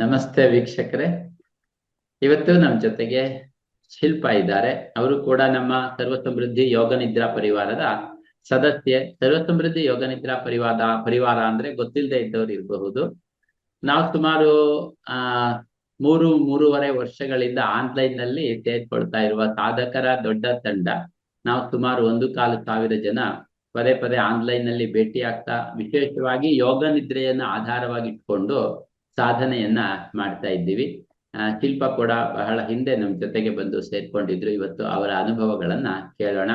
ನಮಸ್ತೆ ವೀಕ್ಷಕರೇ. ಇವತ್ತು ನಮ್ಮ ಜೊತೆಗೆ ಶಿಲ್ಪ ಇದ್ದಾರೆ. ಅವರು ಕೂಡ ನಮ್ಮ ಸರ್ವ ಸಮೃದ್ಧಿ ಯೋಗ ನಿದ್ರಾ ಪರಿವಾರದ ಸದಸ್ಯೆ. ಸರ್ವ ಸಮೃದ್ಧಿ ಯೋಗ ನಿದ್ರಾ ಪರಿವಾರ ಪರಿವಾರ ಅಂದ್ರೆ ಗೊತ್ತಿಲ್ಲದೆ ಇದ್ದವ್ರು ಇರಬಹುದು. ನಾವು ಸುಮಾರು, ಆ, ಮೂರು, ಮೂರುವರೆ ವರ್ಷಗಳಿಂದ ಆನ್ಲೈನ್ನಲ್ಲಿ ಸೇರ್ಕೊಳ್ತಾ ಇರುವ ಸಾಧಕರ ದೊಡ್ಡ ತಂಡ. ನಾವು ಸುಮಾರು ಒಂದು ಕಾಲು ಸಾವಿರ ಜನ ಪದೇ ಪದೇ ಆನ್ಲೈನ್ನಲ್ಲಿ ಭೇಟಿ ಆಗ್ತಾ ವಿಶೇಷವಾಗಿ ಯೋಗ ನಿದ್ರೆಯನ್ನ ಆಧಾರವಾಗಿ ಇಟ್ಕೊಂಡು ಸಾಧನೆಯನ್ನ ಮಾಡ್ತಾ ಇದ್ದೀವಿ. ಶಿಲ್ಪ ಕೂಡ ಬಹಳ ಹಿಂದೆ ನಮ್ ಜೊತೆಗೆ ಬಂದು ಸೇರ್ಕೊಂಡಿದ್ರು. ಇವತ್ತು ಅವರ ಅನುಭವಗಳನ್ನ ಕೇಳೋಣ.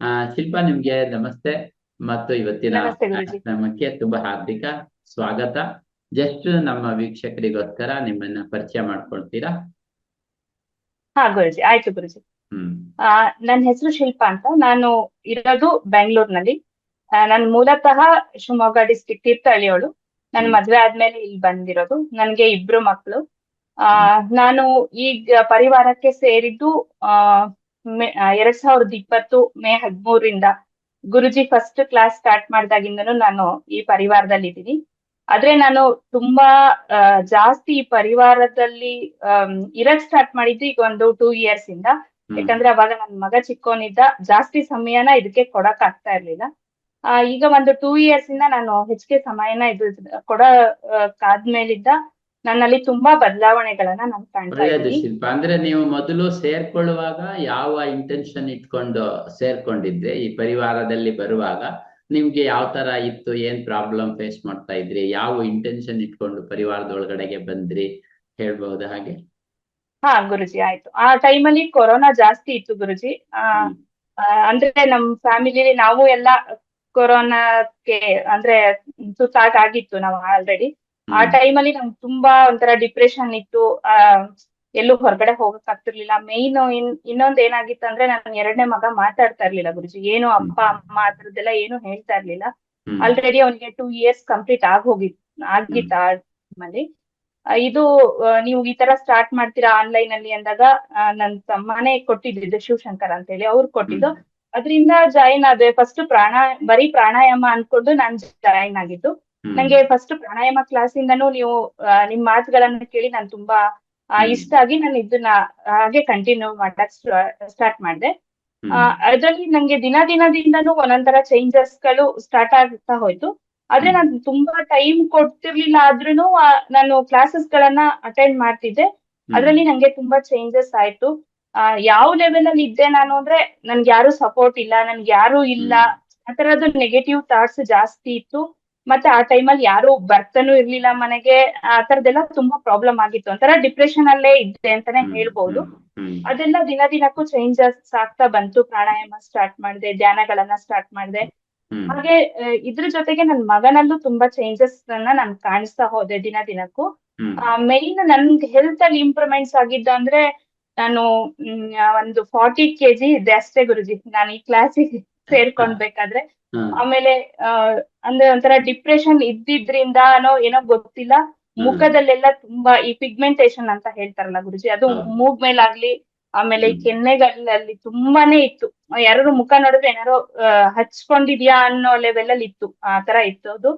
ಆ ಶಿಲ್ಪ ನಿಮ್ಗೆ ನಮಸ್ತೆ. ಮತ್ತು ಇವತ್ತಿನ ಕಾರ್ಯಕ್ರಮಕ್ಕೆ ತುಂಬಾ ಹಾರ್ದಿಕ ಸ್ವಾಗತ. ಜಸ್ಟ್ ನಮ್ಮ ವೀಕ್ಷಕರಿಗೋಸ್ಕರ ನಿಮ್ಮನ್ನ ಪರಿಚಯ ಮಾಡ್ಕೊಳ್ತೀರಾ? ಹಾ ಗುರುಜಿ. ಆಯ್ತು ಗುರುಜಿ. ಹ್ಮ್. ಆ ನನ್ನ ಹೆಸರು ಶಿಲ್ಪ ಅಂತ. ನಾನು ಇರೋದು ಬೆಂಗಳೂರಿನಲ್ಲಿ ನಾನು ಮೂಲತಃ ಶಿವಮೊಗ್ಗ ಡಿಸ್ಟಿಕ್ ತೀರ್ಥಹಳ್ಳಿಯವಳು. ನನ್. ಮದ್ವೆ ಆದ್ಮೇಲೆ ಇಲ್ಲಿ ಬಂದಿರೋದು. ನನ್ಗೆ ಇಬ್ರು ಮಕ್ಳು. ಆ ನಾನು ಈಗ ಪರಿವಾರಕ್ಕೆ ಸೇರಿದ್ದು ಆ ಎರಡ್ ಸಾವಿರದ ಇಪ್ಪತ್ತು ಮೇ ಹದಿಮೂರರಿಂದ ಗುರುಜಿ ಫಸ್ಟ್ ಕ್ಲಾಸ್ ಸ್ಟಾರ್ಟ್ ಮಾಡ್ದಾಗಿಂದನು ನಾನು ಈ ಪರಿವಾರದಲ್ಲಿ ಇದ್ದೀನಿ ಆದ್ರೆ ನಾನು ತುಂಬಾ ಜಾಸ್ತಿ ಈ ಪರಿವಾರದಲ್ಲಿ ಅಹ್ ಇರಕ್ ಸ್ಟಾರ್ಟ್ ಮಾಡಿದ್ದು ಈಗ ಒಂದು ಟೂ ಇಯರ್ಸ್ ಇಂದ. ಯಾಕಂದ್ರೆ ಅವಾಗ ನನ್ ಮಗ ಚಿಕ್ಕೋನಿದ್ದ. ಜಾಸ್ತಿ ಸಮಯನ ಇದಕ್ಕೆ ಕೊಡಕ್ ಆಗ್ತಾ ಇರ್ಲಿಲ್ಲ. ಈಗ ಒಂದು ಟೂ ಇಯರ್ಸ್ ಇಂದ ನಾನು ಹೆಚ್ಚಿಗೆ ಸಮಯನ ಇದು ಕೊಡ ಕಾದ್ಮೇಲಿದ್ದ ನನ್ನಲ್ಲಿ ತುಂಬಾ ಬದಲಾವಣೆಗಳನ್ನ ನಾನು ಕಾಣ್ತಾ ಶಿಲ್ಪ. ಅಂದ್ರೆ ನೀವು ಮೊದಲು ಸೇರ್ಕೊಳ್ಳುವಾಗ ಯಾವ ಇಂಟೆನ್ಷನ್ ಇಟ್ಕೊಂಡು ಸೇರ್ಕೊಂಡಿದ್ರೆ? ಈ ಪರಿವಾರದಲ್ಲಿ ಬರುವಾಗ ನಿಮ್ಗೆ ಯಾವ ತರ ಇತ್ತು? ಏನ್ ಪ್ರಾಬ್ಲಮ್ ಫೇಸ್ ಮಾಡ್ತಾ ಇದ್ರಿ? ಯಾವ ಇಂಟೆನ್ಷನ್ ಇಟ್ಕೊಂಡು ಪರಿವಾರದೊಳಗಡೆಗೆ ಬಂದ್ರಿ? ಹೇಳ್ಬಹುದ ಹಾಗೆ? ಹಾ ಗುರುಜಿ ಆಯ್ತು. ಆ ಟೈಮಲ್ಲಿ ಕೊರೋನಾ ಜಾಸ್ತಿ ಇತ್ತು ಗುರುಜಿ. ಆ. ಆ, ಅಂದ್ರೆ ನಮ್ ಫ್ಯಾಮಿಲಿಲಿ ನಾವು ಎಲ್ಲ ಕೊರೋನಾಕ್ಕೆ ಅಂದ್ರೆ ತುತ್ತಾಗ್ ಆಗಿತ್ತು ನಾವು ಆಲ್ರೆಡಿ ಆ ಟೈಮ್ ಟೈಮಲ್ಲಿ ನಮ್ಗೆ ತುಂಬಾ ಒಂಥರ ಡಿಪ್ರೆಷನ್ ಇತ್ತು. ಆ ಎಲ್ಲೂ ಹೊರಗಡೆ ಹೋಗಕ್ ಆಗ್ತಿರ್ಲಿಲ್ಲ. ಮೇಯ್ನ್ ಇನ್ ಇನ್ನೊಂದ್ ಏನಾಗಿತ್ತು ಅಂದ್ರೆ ನನ್ ಎರಡನೇ ಮಗ ಮಾತಾಡ್ತಾ ಇರ್ಲಿಲ್ಲ ಗುರುಜಿ. ಏನು ಅಪ್ಪ ಅಮ್ಮ ಅದ್ರದ್ದೆಲ್ಲ ಏನು ಹೇಳ್ತಾ ಇರ್ಲಿಲ್ಲ. ಆಲ್ರೆಡಿ ಅವನಿಗೆ ಟೂ ಇಯರ್ಸ್ ಕಂಪ್ಲೀಟ್ ಆಗ್ ಹೋಗಿತ್ತು ಆಗಿತ್ತು ಆ ಟೈಮಲ್ಲಿ ಇದು ನೀವು ಈ ತರ ಸ್ಟಾರ್ಟ್ ಮಾಡ್ತೀರಾ ಆನ್ಲೈನ್ ಅಲ್ಲಿ ಅಂದಾಗ ನನ್ ತಮ್ಮನೇ ಕೊಟ್ಟಿದ್ದು ಶಿವಶಂಕರ್ ಅಂತ ಹೇಳಿ ಅವ್ರು ಕೊಟ್ಟಿದ್ದು ಅದರಿಂದ ಜಾಯಿನ್ ಆದೆ. ಫಸ್ಟ್ ಪ್ರಾಣ ಬರೀ ಪ್ರಾಣಾಯಾಮ ಅನ್ಕೊಂಡು ನಾನ್ ಜಾಯಿನ್ ಆಗಿದ್ದು. ನಂಗೆ ಫಸ್ಟ್ ಪ್ರಾಣಾಯಾಮ ಕ್ಲಾಸ್ ಇಂದನೂ ನೀವು ನಿಮ್ ಮಾತುಗಳನ್ನ ಕೇಳಿ ನಾನು ತುಂಬಾ ಇಷ್ಟ ಆಗಿ ನಾನು ಇದನ್ನ ಹಾಗೆ ಕಂಟಿನ್ಯೂ ಮಾಡಕ್ ಸ್ಟಾರ್ಟ್ ಮಾಡಿದೆ. ಅದರಲ್ಲಿ ಅದ್ರಲ್ಲಿ ನಂಗೆ ದಿನ ದಿನದಿಂದನೂ ಒಂದೊಂದರ ಚೇಂಜಸ್ಗಳು ಸ್ಟಾರ್ಟ್ ಆಗ್ತಾ ಹೋಯ್ತು. ಆದ್ರೆ. ನಾನು ತುಂಬಾ ಟೈಮ್ ಕೊಡ್ತಿರ್ಲಿಲ್ಲ ಆದ್ರೂ ನಾನು ಕ್ಲಾಸಸ್ ಗಳನ್ನ ಅಟೆಂಡ್ ಮಾಡ್ತಿದ್ದೆ. ಅದ್ರಲ್ಲಿ ನಂಗೆ ತುಂಬಾ ಚೇಂಜಸ್ ಆಯ್ತು. ಆ, ಯಾವ ಲೆವೆಲ್ ಅಲ್ಲಿ ಇದ್ದೆ ನಾನು ಅಂದ್ರೆ ನನ್ಗೆ ಯಾರು ಸಪೋರ್ಟ್ ಇಲ್ಲ ನನ್ಗೆ ಯಾರು ಇಲ್ಲ. ಆ ತರದ್ದು ನೆಗೆಟಿವ್ ಥಾಟ್ಸ್ ಜಾಸ್ತಿ ಇತ್ತು. ಮತ್ತೆ ಆ ಟೈಮಲ್ಲಿ ಯಾರು ಬರ್ತಾನೂ ಇರ್ಲಿಲ್ಲ ಮನೆಗೆ. ಆ ತರದೆಲ್ಲ ತುಂಬಾ ಪ್ರಾಬ್ಲಮ್ ಆಗಿತ್ತು. ಒಂಥರ ಡಿಪ್ರೆಷನ್ ಅಲ್ಲೇ ಇದ್ದೆ ಅಂತಾನೆ ಹೇಳ್ಬೋದು. ಹೇಳ್ಬಹುದು. ಅದೆಲ್ಲ ದಿನ ದಿನಕ್ಕೂ ಚೇಂಜಸ್ ಆಗ್ತಾ ಬಂತು. ಪ್ರಾಣಾಯಾಮ ಸ್ಟಾರ್ಟ್ ಮಾಡಿದೆ ಧ್ಯಾನಗಳನ್ನ ಸ್ಟಾರ್ಟ್ ಮಾಡಿದೆ. ಹಾಗೆ ಇದ್ರ ಜೊತೆಗೆ ನನ್ ಮಗನಲ್ಲೂ ತುಂಬಾ ಚೇಂಜಸ್ ಅನ್ನ ನಾನು ಕಾಣಿಸ್ತಾ ಹೋದೆ ದಿನ ದಿನಕ್ಕೂ. ಮೈನ್ ಮೇನ್ ನನ್ಗೆ ಹೆಲ್ತ್ ಅಲ್ಲಿ ಇಂಪ್ರೂವ್ಮೆಂಟ್ಸ್ ಆಗಿದ್ದು ಅಂದ್ರೆ ನಾನು ಒಂದು ಫಾರ್ಟಿ ಕೆಜಿ ಇದ್ದೆ ಅಷ್ಟೇ ಗುರುಜಿ. ನಾನು ಈ ಕ್ಲಾಸಿಗೆ ಸೇರ್ಕೊಂಡ್ಬೇಕಾದ್ರೆ. ಆಮೇಲೆ ಅಂದ್ರೆ ಒಂಥರ ಡಿಪ್ರೆಷನ್ ಇದ್ದಿದ್ರಿಂದಾನೋ ಏನೋ ಗೊತ್ತಿಲ್ಲ. ಮುಖದಲ್ಲೆಲ್ಲ ತುಂಬಾ ಈ ಪಿಗ್ಮೆಂಟೇಶನ್ ಅಂತ ಹೇಳ್ತಾರಲ್ಲ ಗುರುಜಿ. ಅದು. ಮೂಗ್ ಮೇಲಾಗ್ಲಿ ಆಮೇಲೆ ಈ ಕೆನ್ನೆಗಳಲ್ಲಿ ತುಂಬಾನೇ ಇತ್ತು. ಯಾರು ಮುಖ ನೋಡಿದ್ರೆ ಏನಾರೋ ಹಚ್ಕೊಂಡಿದ್ಯಾ ಅನ್ನೋ ಲೆವೆಲ್ ಅಲ್ಲಿ ಇತ್ತು. ಆ ತರ ಇತ್ತು ಅದು.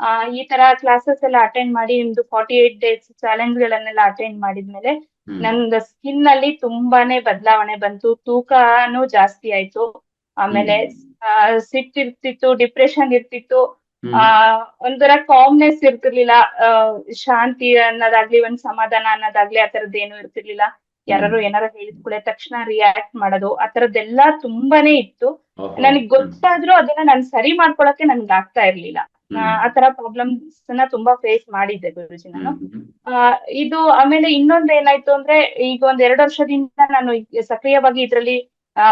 ಆ, ಈ ತರ ಕ್ಲಾಸಸ್ ಎಲ್ಲ ಅಟೆಂಡ್ ಮಾಡಿ ನಿಮ್ದು ಫಾರ್ಟಿ ಏಟ್ ಡೇಸ್ ಚಾಲೆಂಜ್ ಗಳನ್ನೆಲ್ಲ ಅಟೆಂಡ್ ಮಾಡಿದ್ಮೇಲೆ. ನಂದು ಸ್ಕಿನ್ ಅಲ್ಲಿ ತುಂಬಾನೇ ಬದಲಾವಣೆ ಬಂತು. ತೂಕನೂ ಜಾಸ್ತಿ ಆಯ್ತು. ಆಮೇಲೆ ಸಿಟ್ ಇರ್ತಿತ್ತು ಡಿಪ್ರೆಷನ್ ಇರ್ತಿತ್ತು. ಆ ಒಂಥರ ಕಾಮ್ನೆಸ್ ಇರ್ತಿರ್ಲಿಲ್ಲ. ಶಾಂತಿ ಅನ್ನೋದಾಗ್ಲಿ ಒಂದ್ ಸಮಾಧಾನ ಅನ್ನೋದಾಗ್ಲಿ ಆ ತರದ್ ಏನು ಇರ್ತಿರ್ಲಿಲ್ಲ. ಯಾರು ಏನಾರ ಹೇಳಿದ ಕೂಡಲೇ ತಕ್ಷಣ ರಿಯಾಕ್ಟ್ ಮಾಡೋದು ಆ ತರದ್ದೆಲ್ಲ ತುಂಬಾನೇ ಇತ್ತು. ನನಗ್ ಗೊತ್ತಾದ್ರೂ ಅದನ್ನ ನಾನು ಸರಿ ಮಾಡ್ಕೊಳಕ್ಕೆ ನನ್ಗೆ ಆಗ್ತಾ ಇರ್ಲಿಲ್ಲ. ಆ, ಆ ತರ ಪ್ರಾಬ್ಲಮ್ಸ್ನ ತುಂಬಾ ಫೇಸ್ ಮಾಡಿದ್ದೆ ಗುರುಜಿ ನಾನು. ಆ, ಇದು ಆಮೇಲೆ ಇನ್ನೊಂದ್ ಏನಾಯ್ತು ಅಂದ್ರೆ ಈಗ ಒಂದ್ ಎರಡು ವರ್ಷದಿಂದ ನಾನು ಸಕ್ರಿಯವಾಗಿ ಇದ್ರಲ್ಲಿ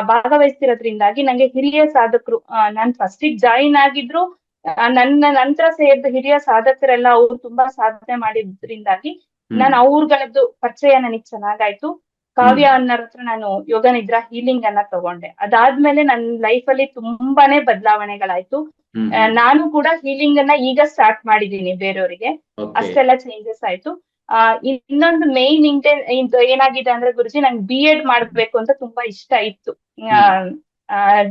ಭಾಗವಹಿಸ್ತಿರೋದ್ರಿಂದಾಗಿ ನಂಗೆ ಹಿರಿಯ ಸಾಧಕರು ನಾನ್ ಫಸ್ಟಿಗೆ ಜಾಯಿನ್ ಆಗಿದ್ರು ನನ್ನ ನಂತರ ಸೇರಿದ ಹಿರಿಯ ಸಾಧಕರೆಲ್ಲ ಅವ್ರು ತುಂಬಾ ಸಾಧನೆ ಮಾಡಿದ್ರಿಂದಾಗಿ. ನಾನು ಅವ್ರಗಳದ್ದು ಪರಿಚಯ ನನಗ್ ಚೆನ್ನಾಗಾಯ್ತು. ಕಾವ್ಯ ಅನ್ನೋರ್ ಹತ್ರ ನಾನು ಯೋಗ ನಿದ್ರಾ ಹೀಲಿಂಗ್ ಅನ್ನ ತಗೊಂಡೆ. ಅದಾದ್ಮೇಲೆ ನನ್ನ ಲೈಫ್ ಅಲ್ಲಿ ತುಂಬಾನೇ ಬದಲಾವಣೆಗಳಾಯ್ತು. ನಾನು ಕೂಡ ಹೀಲಿಂಗ್ ಅನ್ನ ಈಗ ಸ್ಟಾರ್ಟ್ ಮಾಡಿದೀನಿ ಬೇರೆಯವರಿಗೆ. ಅಷ್ಟೆಲ್ಲ ಚೇಂಜಸ್ ಆಯ್ತು. ಆ ಇನ್ನೊಂದು ಮೇನ್ ಇಂಟೆನ್ ಏನಾಗಿದೆ ಅಂದ್ರೆ ಗುರುಜಿ ನಂಗೆ ಬಿ ಎಡ್ ಮಾಡ್ಬೇಕು ಅಂತ ತುಂಬಾ ಇಷ್ಟ ಇತ್ತು.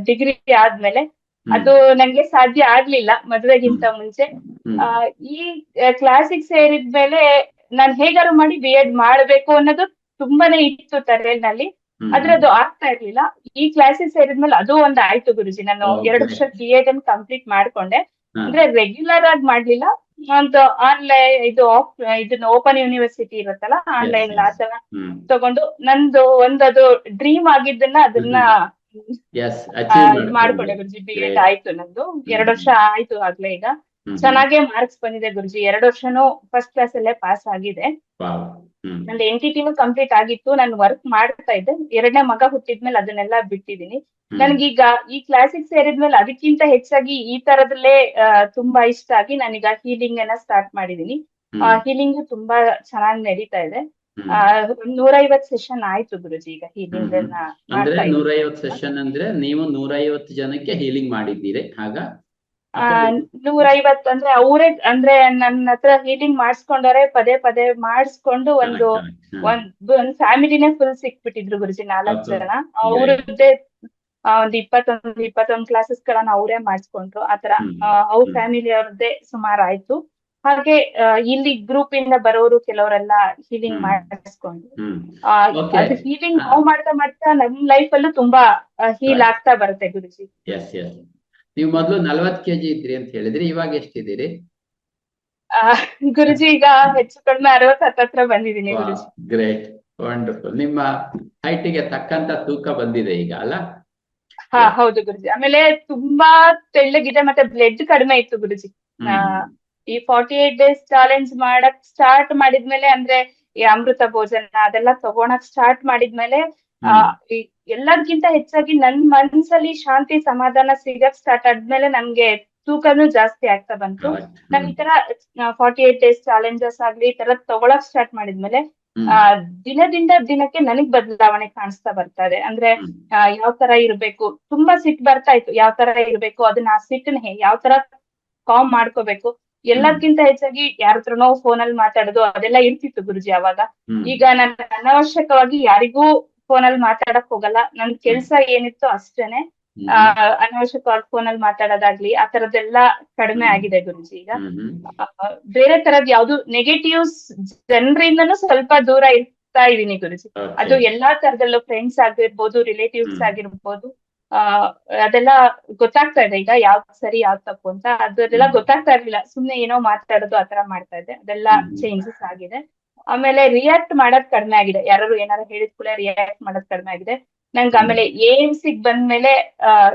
ಡಿಗ್ರಿ ಆದ್ಮೇಲೆ. ಅದು ನಂಗೆ ಸಾಧ್ಯ ಆಗ್ಲಿಲ್ಲ ಮದ್ವೆಗಿಂತ ಮುಂಚೆ. ಈ ಕ್ಲಾಸಿಗೆ ಸೇರಿದ್ಮೇಲೆ ನಾನ್ ಹೇಗಾರು ಮಾಡಿ ಬಿ ಎಡ್ ಮಾಡ್ಬೇಕು ಅನ್ನೋದು ತುಂಬಾನೇ ಇತ್ತು ತಲೆಯಲ್ಲಿ. ಹ್ಮ್. ಆದ್ರೆ ಅದು ಆಗ್ತಾ ಇರ್ಲಿಲ್ಲ. ಈ ಕ್ಲಾಸಸ್ ಸೇರಿದ್ಮೇಲೆ ಅದು ಒಂದ್ ಆಯ್ತು ಗುರುಜಿ. ನಾನು. ಎರಡು ವರ್ಷ ಬಿ ಎಡ್ ಅನ್ನು ಕಂಪ್ಲೀಟ್ ಮಾಡ್ಕೊಂಡೆ. ಅಂದ್ರೆ ರೆಗ್ಯುಲರ್ ಆಗಿ ಮಾಡ್ಲಿಲ್ಲ. ಒಂದು ಆನ್ಲೈನ್ ಇದು ಆಫ್ ಇದನ್ನ ಓಪನ್ ಯೂನಿವರ್ಸಿಟಿ ಇರುತ್ತಲ್ಲ ಆನ್ಲೈನ್. ಆತರ ತಗೊಂಡು ನಂದು ಒಂದದು ಡ್ರೀಮ್ ಆಗಿದ್ದನ್ನ ಅದನ್ನ ಮಾಡ್ಕೊಂಡೆ. ಗುರುಜಿ. ಬಿ ಎಡ್ ಆಯ್ತು ನಂದು. ಎರಡು ವರ್ಷ ಆಯ್ತು ಆಗ್ಲೇ ಈಗ. ಚೆನ್ನಾಗೇ ಮಾರ್ಕ್ಸ್ ಬಂದಿದೆ ಗುರುಜಿ. ಎರಡು ವರ್ಷನೂ ಫಸ್ಟ್ ಕ್ಲಾಸ್ ಅಲ್ಲೇ ಪಾಸ್ ಆಗಿದೆ. ನಂದು ಎನ್ ಟಿ ಟಿನೂ ಕಂಪ್ಲೀಟ್ ಆಗಿತ್ತು. ನಾನು ವರ್ಕ್ ಮಾಡ್ತಾ ಇದ್ದೆ. ಎರಡನೇ ಮಗ ಹುಟ್ಟಿದ್ಮೇಲೆ ಅದನ್ನೆಲ್ಲ ಬಿಟ್ಟಿದೀನಿ. ನನ್ಗೀಗ ಈ ಕ್ಲಾಸಿಗೆ ಸೇರಿದ್ಮೇಲೆ ಅದಕ್ಕಿಂತ ಹೆಚ್ಚಾಗಿ ಈ ತರದಲ್ಲೇ ತುಂಬಾ ಇಷ್ಟ ಆಗಿ ನಾನೀಗ ಹೀಲಿಂಗ್ ಅನ್ನ ಸ್ಟಾರ್ಟ್ ಮಾಡಿದೀನಿ. ಹೀಲಿಂಗ್ ತುಂಬಾ ಚೆನ್ನಾಗಿ ನಡೀತಾ ಇದೆ. ನೂರೈವತ್ ಸೆಷನ್ ಆಯ್ತು ಗುರುಜಿ ಈಗ ಹೀಲಿಂಗ್ ಅಂದ್ರೆ ಮಾಡ್ತಾ ಸೆಷನ್ ಅಂದ್ರೆ ನೀವು ನೂರೈವತ್ತು ಜನಕ್ಕೆ ಹೀಲಿಂಗ್ ಮಾಡಿದ್ದೀರಿ. ಆಗ ಆ, ನೂರೈವತ್ ಅಂದ್ರೆ ಅವರೇ ಅಂದ್ರೆ ನನ್ನ ಹತ್ರ ಹೀಲಿಂಗ್ ಮಾಡಿಸ್ಕೊಂಡವ್ರೆ ಪದೇ ಪದೇ ಮಾಡಿಸ್ಕೊಂಡು ಒಂದು ಒಂದ್ ಒಂದ್ ಫ್ಯಾಮಿಲಿನೇ ಫುಲ್ ಸಿಕ್ಬಿಟ್ಟಿದ್ರು ಗುರುಜಿ ನಾಲ್ಕು. ಜನ. ಅವ್ರದ್ದೇ ಆ, ಒಂದ್ ಇಪ್ಪತ್ತೊಂದ್ ಇಪ್ಪತ್ತೊಂದ್ ಕ್ಲಾಸಸ್ ಗಳನ್ನ ಅವರೇ ಮಾಡಿಸ್ಕೊಂಡ್ರು. ಆತರ ಅವ್ರ. ಫ್ಯಾಮಿಲಿ ಅವ್ರದ್ದೇ ಸುಮಾರು ಆಯ್ತು. ಹಾಗೆ ಇಲ್ಲಿ ಗ್ರೂಪ್ ಇಂದ ಬರೋರು ಕೆಲವರೆಲ್ಲ ಹೀಲಿಂಗ್ ಮಾಡಿಸ್ಕೊಂಡು. ಅದು ಹೀಲಿಂಗ್ ನಾವು ಮಾಡ್ತಾ ಮಾಡ್ತಾ ನಮ್ ಲೈಫ್ ಅಲ್ಲೂ ತುಂಬಾ ಹೀಲ್ ಆಗ್ತಾ ಬರುತ್ತೆ ಗುರುಜಿ. ನೀವು ಮೊದಲು ನಲ್ವತ್ತು ಕೆಜಿ ಇದ್ರಿ ಅಂತ ಹೇಳಿದ್ರಿ ಇವಾಗ ಎಷ್ಟಿದ್ದೀರಿ ಆ, ಗುರುಜಿ ಈಗ ಹೆಚ್ಚು ಕಡಿಮೆ ಅರವತ್ ಹತ್ತತ್ರ ಬಂದಿದ್ದೀನಿ ಗುರುಜಿ. ಗ್ರೇಟ್ ವಂಡರ್ಫುಲ್ ನಿಮ್ಮ ಹೈಟಿಗೆ ತಕ್ಕಂತ ತೂಕ ಬಂದಿದೆ ಈಗ ಅಲ್ಲ? ಹಾ ಹೌದು ಗುರುಜಿ. ಆಮೇಲೆ ತುಂಬಾ ತೆಳ್ಳಗಿದೆ ಮತ್ತೆ ಬ್ಲಡ್ ಕಡಿಮೆ ಇತ್ತು ಗುರುಜಿ. ಈ ಫಾರ್ಟಿ ಏಟ್ ಡೇಸ್ ಚಾಲೆಂಜ್ ಮಾಡಕ್ ಸ್ಟಾರ್ಟ್ ಮಾಡಿದ್ಮೇಲೆ ಅಂದ್ರೆ ಈ ಅಮೃತ ಭೋಜನ ಅದೆಲ್ಲ ತಗೋಣಕ್ ಸ್ಟಾರ್ಟ್ ಮಾಡಿದ್ಮೇಲೆ ಆ. ಎಲ್ಲದಕ್ಕಿಂತ ಹೆಚ್ಚಾಗಿ ನನ್ ಮನ್ಸಲ್ಲಿ ಶಾಂತಿ ಸಮಾಧಾನ ಸಿಗಕ್ ಸ್ಟಾರ್ಟ್ ಆದ್ಮೇಲೆ ನಮ್ಗೆ ತೂಕನು ಜಾಸ್ತಿ ಆಗ್ತಾ ಬಂತು. ನಾನ್ ಈ ತರ ಫಾರ್ಟಿ ಏಟ್ ಡೇಸ್ ಚಾಲೆಂಜಸ್ ಆಗ್ಲಿ ಈ ತರ ತಗೊಳಕ್ ಸ್ಟಾರ್ಟ್ ಮಾಡಿದ್ಮೇಲೆ ಆ ದಿನದಿಂದ ದಿನಕ್ಕೆ ನನಗ್ ಬದಲಾವಣೆ ಕಾಣಿಸ್ತಾ ಬರ್ತಾ ಇದೆ. ಅಂದ್ರೆ ಯಾವ ತರ ಇರ್ಬೇಕು ತುಂಬಾ ಸಿಟ್ ಬರ್ತಾ ಇತ್ತು ಯಾವ ತರ ಇರ್ಬೇಕು ಅದನ್ನ ಆ ಸಿಟ್ಟನ್ನ ಹೇ- ಯಾವ ತರ ಕಾಮ್ ಮಾಡ್ಕೋಬೇಕು ಎಲ್ಲದಕ್ಕಿಂತ ಹೆಚ್ಚಾಗಿ ಯಾರತ್ರನೋ ಫೋನ್ ಅಲ್ಲಿ ಮಾತಾಡೋದು ಅದೆಲ್ಲ ಇರ್ತಿತ್ತು ಗುರುಜಿ ಅವಾಗ. ಈಗ ನಾನು ಅನವಶ್ಯಕವಾಗಿ ಯಾರಿಗೂ ಫೋನ್ ಅಲ್ಲಿ ಮಾತಾಡಕ್ ಹೋಗಲ್ಲ. ನನ್ ಕೆಲ್ಸ ಏನಿತ್ತು ಅಷ್ಟೇನೆ. ಆ ಅನಾವಶ್ಯಕವಾಗಿ ಫೋನ್ ಅಲ್ಲಿ ಮಾತಾಡೋದಾಗ್ಲಿ ಆ ತರದ್ದೆಲ್ಲ ಕಡಿಮೆ ಆಗಿದೆ ಗುರುಜಿ. ಈಗ ಬೇರೆ ತರದ್ ಯಾವ್ದು ನೆಗೆಟಿವ್ಸ್ ಜನರಿಂದನು ಸ್ವಲ್ಪ ದೂರ ಇರ್ತಾ ಇದೀನಿ ಗುರುಜಿ. ಅದು ಎಲ್ಲಾ ತರದಲ್ಲೂ ಫ್ರೆಂಡ್ಸ್ ಆಗಿರ್ಬೋದು ರಿಲೇಟಿವ್ಸ್. ಆಗಿರ್ಬೋದು ಆ ಅದೆಲ್ಲ ಗೊತ್ತಾಗ್ತಾ ಇದೆ. ಈಗ ಯಾವ್ದು ಸರಿ ಯಾವ್ದು ತಪ್ಪು ಅಂತ. ಅದೆಲ್ಲ ಗೊತ್ತಾಗ್ತಾ ಇರ್ಲಿಲ್ಲ. ಸುಮ್ನೆ ಏನೋ ಮಾತಾಡೋದು ಆತರ ಮಾಡ್ತಾ ಇದೆ ಅದೆಲ್ಲ. ಚೇಂಜಸ್ ಆಗಿದೆ. ಆಮೇಲೆ ರಿಯಾಕ್ಟ್ ಮಾಡೋದ್ ಕಡಿಮೆ ಆಗಿದೆ. ಯಾರು ಏನಾರು ಹೇಳಿದ ಕೂಡ ರಿಯಾಕ್ಟ್ ಮಾಡೋದ್ ಕಡಿಮೆ ಆಗಿದೆ. ನಂಗೆ ಆಮೇಲೆ ಎ ಎಂ ಸಿಗ್ ಬಂದ್ಮೇಲೆ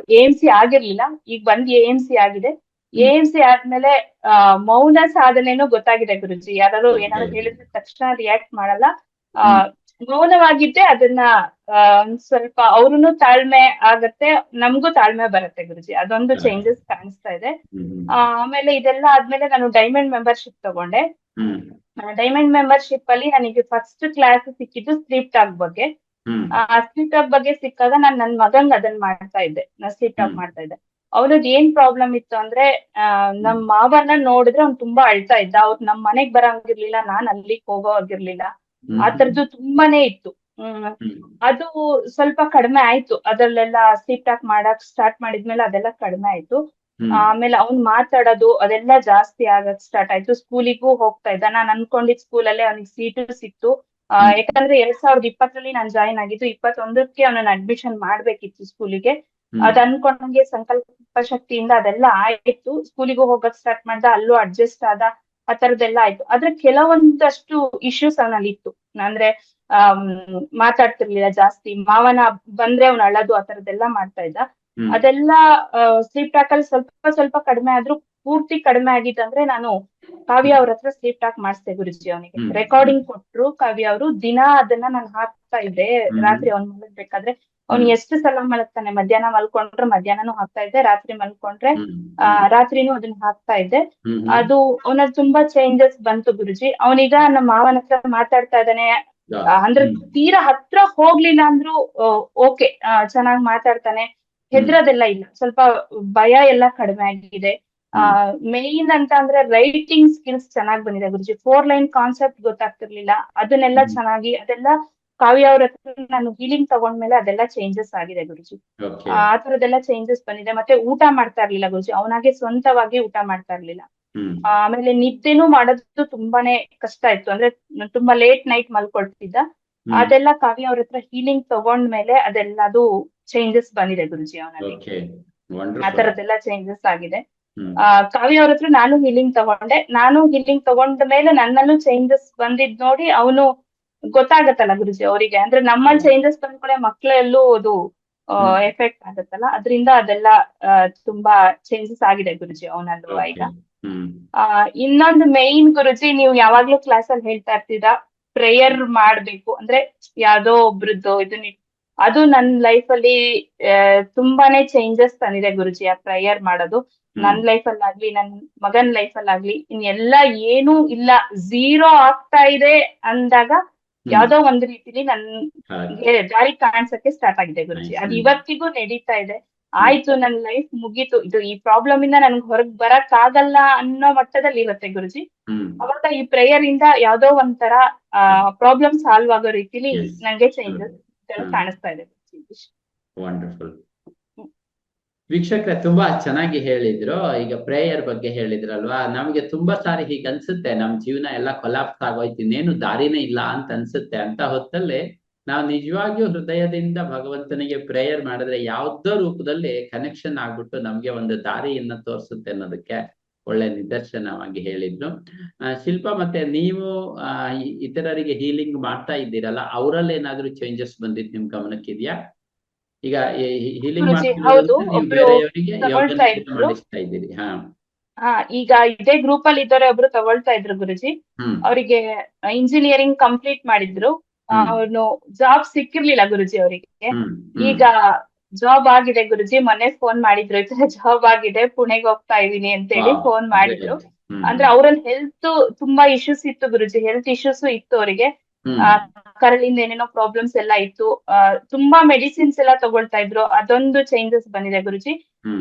ಎ ಎಂ ಸಿ ಆಗಿರ್ಲಿಲ್ಲ. ಈಗ ಬಂದ್ ಎ ಎಂ ಸಿ ಆಗಿದೆ. ಎ ಎಂ ಸಿ ಆದ್ಮೇಲೆ ಆ, ಮೌನ ಸಾಧನೆನೂ ಗೊತ್ತಾಗಿದೆ ಗುರುಜಿ. ಯಾರು ಏನಾದ್ರು. ಹೇಳಿದ ತಕ್ಷಣ ರಿಯಾಕ್ಟ್ ಮಾಡಲ್ಲ. ಆ ಮೌನವಾಗಿದ್ದೆ ಅದನ್ನ ಸ್ವಲ್ಪ ಅವ್ರುನು ತಾಳ್ಮೆ ಆಗತ್ತೆ ನಮ್ಗೂ ತಾಳ್ಮೆ ಬರುತ್ತೆ ಗುರುಜಿ. ಅದೊಂದು. ಚೇಂಜಸ್ ಕಾಣಿಸ್ತಾ ಇದೆ. ಆಮೇಲೆ ಇದೆಲ್ಲ ಆದ್ಮೇಲೆ ನಾನು ಡೈಮಂಡ್ ಮೆಂಬರ್ಶಿಪ್ ತಗೊಂಡೆ. ಡೈಮಂಡ್ ಮೆಂಬರ್ಶಿಪ್ ಅಲ್ಲಿ ನನಗೆ ಫಸ್ಟ್ ಕ್ಲಾಸ್ ಸಿಕ್ಕಿದ್ದು ಸ್ಲೀಪ್ ಟಾಕ್ ಬಗ್ಗೆ. ಆ ಸ್ಲೀಪ್ ಟಾಕ್ ಬಗ್ಗೆ ಸಿಕ್ಕಾಗ ನಾನು ನನ್ ಮಗಂಗ್ ಅದನ್ನ ಮಾಡ್ತಾ ಇದ್ದೆ. ನಾ ಸ್ಲೀಪ್ ಟಾಕ್ ಮಾಡ್ತಾ ಇದ್ದೆ. ಅವ್ರದ್ ಏನ್ ಪ್ರಾಬ್ಲಮ್ ಇತ್ತು ಅಂದ್ರೆ ನಮ್ ಮಾವನ್ನ ನೋಡಿದ್ರೆ ಅವ್ನ್ ತುಂಬಾ ಅಳ್ತಾ ಇದ್ದ. ಅವ್ರು ನಮ್ ಮನೆಗ್ ಬರಂಗಿರ್ಲಿಲ್ಲ ನಾನ್ ಅಲ್ಲಿಗ್ ಹೋಗೋ ಆಗಿರ್ಲಿಲ್ಲ. ಆ ತರದ್ದು ತುಂಬಾನೇ ಇತ್ತು. ಅದು ಸ್ವಲ್ಪ ಕಡಿಮೆ ಆಯ್ತು. ಅದ್ರಲ್ಲೆಲ್ಲ ಸ್ಲೀಪ್ ಟಾಕ್ ಮಾಡಕ್ ಸ್ಟಾರ್ಟ್ ಮಾಡಿದ್ಮೇಲೆ ಅದೆಲ್ಲ ಕಡಿಮೆ ಆಯ್ತು. ಆಮೇಲೆ ಅವ್ನ್ ಮಾತಾಡೋದು ಅದೆಲ್ಲ ಜಾಸ್ತಿ ಆಗಕ್ ಸ್ಟಾರ್ಟ್ ಆಯ್ತು. ಸ್ಕೂಲಿಗೂ ಹೋಗ್ತಾ ಇದ್ದ. ನಾನ್ ಅನ್ಕೊಂಡಿದ್ ಸ್ಕೂಲಲ್ಲೇ ಅವ್ನಿಗೆ ಸೀಟ್ ಸಿಕ್ತು. ಆ, ಯಾಕಂದ್ರೆ ಎರಡ್ ಸಾವಿರದ ಇಪ್ಪತ್ತರಲ್ಲಿ ನಾನ್ ಜಾಯಿನ್ ಆಗಿದ್ದು ಇಪ್ಪತ್ತೊಂದಕ್ಕೆ ಅವನನ್ನ ಅಡ್ಮಿಷನ್ ಮಾಡ್ಬೇಕಿತ್ತು ಸ್ಕೂಲಿಗೆ. ಅದ್ ಅನ್ಕೊಂಡಂಗೆ ಸಂಕಲ್ಪ ಶಕ್ತಿಯಿಂದ ಅದೆಲ್ಲ ಆಯ್ತು. ಸ್ಕೂಲಿಗೂ ಹೋಗಕ್ ಸ್ಟಾರ್ಟ್ ಮಾಡ್ದ. ಅಲ್ಲೂ ಅಡ್ಜಸ್ಟ್ ಆದ. ಆ ತರದೆಲ್ಲ ಆಯ್ತು. ಆದ್ರೆ ಕೆಲವೊಂದಷ್ಟು ಇಶ್ಯೂಸ್ ಅವನಲ್ಲಿ ಇತ್ತು. ಅಂದ್ರೆ ಆ ಮಾತಾಡ್ತಿರ್ಲಿಲ್ಲ ಜಾಸ್ತಿ. ಮಾವನ ಬಂದ್ರೆ ಅವ್ನ ಅಳದು ಆ ತರದೆಲ್ಲ ಮಾಡ್ತಾ ಇದ್ದ. ಅದೆಲ್ಲ ಸ್ಲೀಪ್ ಟಾಕ್ ಅಲ್ಲಿ ಸ್ವಲ್ಪ ಸ್ವಲ್ಪ ಕಡಿಮೆ ಆದ್ರೂ ಪೂರ್ತಿ ಕಡಿಮೆ ಆಗಿತ್ತಂದ್ರೆ ನಾನು ಕಾವ್ಯ ಅವ್ರ ಹತ್ರ ಸ್ಲೀಪ್ ಟಾಕ್ ಮಾಡಿಸ್ದೆ ಗುರುಜಿ ಅವನಿಗೆ. ರೆಕಾರ್ಡಿಂಗ್ ಕೊಟ್ರು ಕಾವ್ಯ ಅವರು. ದಿನ ಅದನ್ನ ನಾನು ಹಾಕ್ತಾ ಇದ್ದೆ. ರಾತ್ರಿ ಅವ್ನ್ ಮಲಗ್ಬೇಕಾದ್ರೆ ಅವ್ನ್. ಎಷ್ಟು ಸಲ ಮಲಗ್ತಾನೆ? ಮಧ್ಯಾಹ್ನ ಮಲ್ಕೊಂಡ್ರೆ ಮಧ್ಯಾಹ್ನನು ಹಾಕ್ತಾ ಇದ್ದೆ. ರಾತ್ರಿ ಮಲ್ಕೊಂಡ್ರೆ. ಆ ರಾತ್ರಿನೂ ಅದನ್ನ ಹಾಕ್ತಾ ಇದ್ದೆ. ಅದು ಅವನಲ್ಲಿ ತುಂಬಾ ಚೇಂಜಸ್ ಬಂತು ಗುರುಜಿ. ಅವನೀಗ ನಮ್ಮ ಮಾವನ ಹತ್ರ ಮಾತಾಡ್ತಾ ಇದ್ದಾನೆ. ಅಂದ್ರೆ. ತೀರಾ ಹತ್ರ ಹೋಗ್ಲಿಲ್ಲ ಅಂದ್ರೂ ಓಕೆ ಚೆನ್ನಾಗ್ ಮಾತಾಡ್ತಾನೆ. ಹೆದ್ರದೆಲ್ಲ ಇಲ್ಲ. ಸ್ವಲ್ಪ ಭಯ ಎಲ್ಲ ಕಡಿಮೆ ಆಗಿದೆ. ಆ ಮೇನ್ ಅಂತ ಅಂದ್ರೆ ರೈಟಿಂಗ್ ಸ್ಕಿಲ್ಸ್ ಚೆನ್ನಾಗಿ ಬಂದಿದೆ ಗುರುಜಿ. ಫೋರ್ ಲೈನ್ ಕಾನ್ಸೆಪ್ಟ್ ಗೊತ್ತಾಗ್ತಿರ್ಲಿಲ್ಲ. ಅದನ್ನೆಲ್ಲ ಚೆನ್ನಾಗಿ ಅದೆಲ್ಲ ಕಾವ್ಯ ಅವ್ರ ಹತ್ರ ನಾನು ಹೀಲಿಂಗ್ ತಗೊಂಡ್ಮೇಲೆ ಅದೆಲ್ಲ ಚೇಂಜಸ್ ಆಗಿದೆ ಗುರುಜಿ. ಆ ತರದೆಲ್ಲ ಚೇಂಜಸ್ ಬಂದಿದೆ. ಮತ್ತೆ ಊಟ ಮಾಡ್ತಾ ಇರ್ಲಿಲ್ಲ ಗುರುಜಿ. ಅವನಾಗೆ ಸ್ವಂತವಾಗಿ ಊಟ ಮಾಡ್ತಾ ಇರ್ಲಿಲ್ಲ. ಆಮೇಲೆ ನಿದ್ದೆನೂ ಮಾಡೋದು ತುಂಬಾನೇ ಕಷ್ಟ ಇತ್ತು. ಅಂದ್ರೆ ತುಂಬಾ ಲೇಟ್ ನೈಟ್ ಮಲ್ಕೊಳ್ತಿದ್ದ. ಅದೆಲ್ಲ ಕಾವ್ಯ ಅವ್ರ ಹತ್ರ ಹೀಲಿಂಗ್ ತಗೊಂಡ್ಮೇಲೆ ಅದೆಲ್ಲದು ಚೇಂಜಸ್ ಬಂದಿದೆ ಗುರುಜಿ ಅವನಲ್ಲಿ ಓಕೆ ಆ ತರದೆಲ್ಲ ತರದ್ದೆಲ್ಲ ಚೇಂಜಸ್ ಆಗಿದೆ. ಆ ಕಾವ್ಯ ಅವ್ರ ಹತ್ರ ನಾನು ಹೀಲಿಂಗ್ ತಗೊಂಡೆ. ನಾನು ಹೀಲಿಂಗ್ ತಗೊಂಡ ಮೇಲೆ ನನ್ನಲ್ಲೂ ಚೇಂಜಸ್ ಬಂದಿದ್ ನೋಡಿ ಅವನು ಗೊತ್ತಾಗತ್ತಲ್ಲ ಗುರುಜಿ ಅವರಿಗೆ. ಅಂದ್ರೆ ನಮ್ಮಲ್ಲಿ ಚೇಂಜಸ್ ಬಂದ ಕೂಡ ಮಕ್ಕಳಲ್ಲೂ ಅದು. ಎಫೆಕ್ಟ್ ಆಗತ್ತಲ್ಲ. ಅದರಿಂದ ಅದೆಲ್ಲ ತುಂಬಾ ಚೇಂಜಸ್ ಆಗಿದೆ ಗುರುಜಿ ಅವನಲ್ಲೂ ಈಗ ಆ ಇನ್ನೊಂದು ಮೇನ್ ಗುರುಜಿ ನೀವು ಯಾವಾಗ್ಲೂ ಕ್ಲಾಸ್ ಅಲ್ಲಿ ಹೇಳ್ತಾ ಇರ್ತೀರಾ? ಪ್ರೇಯರ್ ಮಾಡ್ಬೇಕು. ಅಂದ್ರೆ ಯಾವ್ದೋ ಒಬ್ರದ್ದು ಇದನ್ನ ಅದು ನನ್ ಲೈಫ್ ಅಲ್ಲಿ ತುಂಬಾನೇ ಚೇಂಜಸ್ ತಂದಿದೆ ಗುರುಜಿ ಆ ಪ್ರೇಯರ್ ಮಾಡೋದು. ನನ್ ಲೈಫ್ ಅಲ್ಲಾಗ್ಲಿ ನನ್ ಮಗನ್ ಲೈಫ್ ಅಲ್ಲಾಗ್ಲಿ ಇನ್ ಎಲ್ಲಾ ಏನೂ ಇಲ್ಲ. ಝೀರೋ ಆಗ್ತಾ ಇದೆ ಅಂದಾಗ ಯಾವ್ದೋ ಒಂದ್ ರೀತಿಲಿ ನನ್ಗೆ ದಾರಿ ಕಾಣಿಸಕ್ಕೆ ಸ್ಟಾರ್ಟ್ ಆಗಿದೆ ಗುರುಜಿ. ಅದು. ಇವತ್ತಿಗೂ ನಡೀತಾ ಇದೆ. ಆಯ್ತು ನನ್ ಲೈಫ್ ಮುಗೀತು. ಇದು ಈ ಪ್ರಾಬ್ಲಮ್ ಇಂದ ನನ್ಗೆ ಹೊರಗ್ ಬರಕ್ ಆಗಲ್ಲ ಅನ್ನೋ ಮಟ್ಟದಲ್ಲಿ ಇರುತ್ತೆ ಗುರುಜಿ. ಅವಾಗ ಈ ಪ್ರೇಯರ್ ಇಂದ ಯಾವ್ದೋ ಒಂಥರ ಪ್ರಾಬ್ಲಮ್ ಸಾಲ್ವ್ ಆಗೋ ರೀತಿಲಿ. ನಂಗೆ ಚೇಂಜಸ್ ಕಾಣಿಸ್ತಾ ಇದೆ. ವಂಡರ್ಫುಲ್. ವೀಕ್ಷಕರೇ ತುಂಬಾ ಚೆನ್ನಾಗಿ ಹೇಳಿದ್ರು ಈಗ ಪ್ರೇಯರ್ ಬಗ್ಗೆ ಹೇಳಿದ್ರಲ್ವಾ ನಮ್ಗೆ ತುಂಬಾ ಸಾರಿ ಹೀಗೆ ಅನ್ಸುತ್ತೆ ನಮ್ ಜೀವನ ಎಲ್ಲ ಕೊಲಾಪ್ಸ್ ಆಗೋಯ್ತು ಇನ್ನೇನು ದಾರಿನೇ ಇಲ್ಲ ಅಂತ ಅನ್ಸುತ್ತೆ ಅಂತ ಹೊತ್ತಲ್ಲಿ ನಾವು ನಿಜವಾಗಿಯೂ ಹೃದಯದಿಂದ ಭಗವಂತನಿಗೆ ಪ್ರೇಯರ್ ಮಾಡಿದ್ರೆ ಯಾವ್ದೋ ರೂಪದಲ್ಲಿ ಕನೆಕ್ಷನ್ ಆಗ್ಬಿಟ್ಟು ನಮ್ಗೆ ಒಂದು ದಾರಿಯನ್ನ ತೋರಿಸುತ್ತೆ ಅನ್ನೋದಕ್ಕೆ ಒಳ್ಳೆ ನಿದರ್ಶನವಾಗಿ ಹೇಳಿದ್ರು. ಶಿಲ್ಪ ಮತ್ತೆ ನೀವು ಇತರರಿಗೆ ಹೀಲಿಂಗ್ ಮಾಡ್ತಾ ಇದ್ದೀರಲ್ಲ ಅವರಲ್ಲಿ ಏನಾದ್ರೂ ಚೇಂಜಸ್ ಬಂದಿದ್ ನಿಮ್ ಗಮನಕ್ಕಿದ್ಯಾ? ಈಗ ಹೀಲಿಂಗ್. ಮಾಡಿಸ್ತಾ ಇದ್ದೀರಿ. ಹಾ. ಹಾ ಈಗ ಇದೇ ಗ್ರೂಪ್ ಅಲ್ಲಿ ಇದ್ದವ್ರೆ ಒಬ್ರು ತಗೊಳ್ತಾ ಇದ್ರು ಗುರುಜಿ. ಅವರಿಗೆ ಇಂಜಿನಿಯರಿಂಗ್ ಕಂಪ್ಲೀಟ್ ಮಾಡಿದ್ರು. ಅವ್ರು ಅವನು ಜಾಬ್ ಸಿಕ್ಕಿರ್ಲಿಲ್ಲ ಗುರುಜಿ ಅವರಿಗೆ. ಈಗ ಜಾಬ್ ಆಗಿದೆ ಗುರುಜಿ ಮೊನ್ನೆ ಫೋನ್ ಮಾಡಿದ್ರು ಈ ತರ ಜಾಬ್ ಆಗಿದೆ ಪುಣೆಗೆ ಹೋಗ್ತಾ ಇದೀನಿ ಅಂತ ಹೇಳಿ ಫೋನ್ ಮಾಡಿದ್ರು. ಅಂದ್ರೆ ಅವ್ರಲ್ಲಿ ಹೆಲ್ತ್ ತುಂಬಾ ಇಶ್ಯೂಸ್ ಇತ್ತು ಗುರುಜಿ ಹೆಲ್ತ್ ಇಶ್ಯೂಸ್ ಇತ್ತು ಅವರಿಗೆ. ಕರಳಿಂದ ಏನೇನೋ ಪ್ರಾಬ್ಲಮ್ಸ್ ಎಲ್ಲ ಇತ್ತು. ಆ, ತುಂಬಾ ಮೆಡಿಸಿನ್ಸ್ ಎಲ್ಲ ತಗೊಳ್ತಾ ಇದ್ರು. ಅದೊಂದು ಚೇಂಜಸ್ ಬಂದಿದೆ ಗುರುಜಿ.